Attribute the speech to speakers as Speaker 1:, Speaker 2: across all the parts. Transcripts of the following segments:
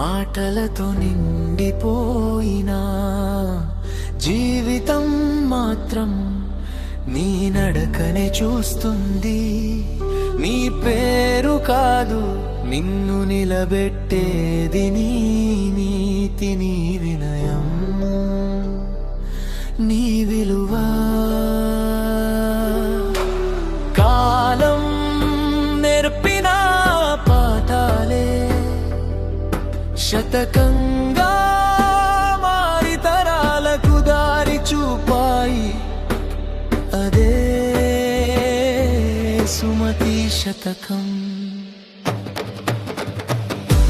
Speaker 1: మాటలతో నిండిపోయినా మాత్రం నీ నడకనే చూస్తుంది. నీ పేరు కాదు నిన్ను నిలబెట్టేది నీ నీతి నీ వినయం. నీ విలువ. కాలం నేర్పిన పాఠాలే శతకం శతకం.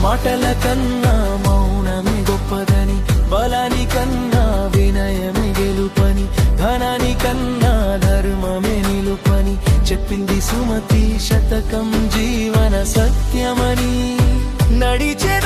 Speaker 1: మాటల కన్నా మౌనమే గొప్పదని బలాని కన్నా వినయమే గెలుపని ధనాని కన్నా ధర్మమే నిలుపని చెప్పింది సుమతి శతకం జీవన సత్యమని. నడిచే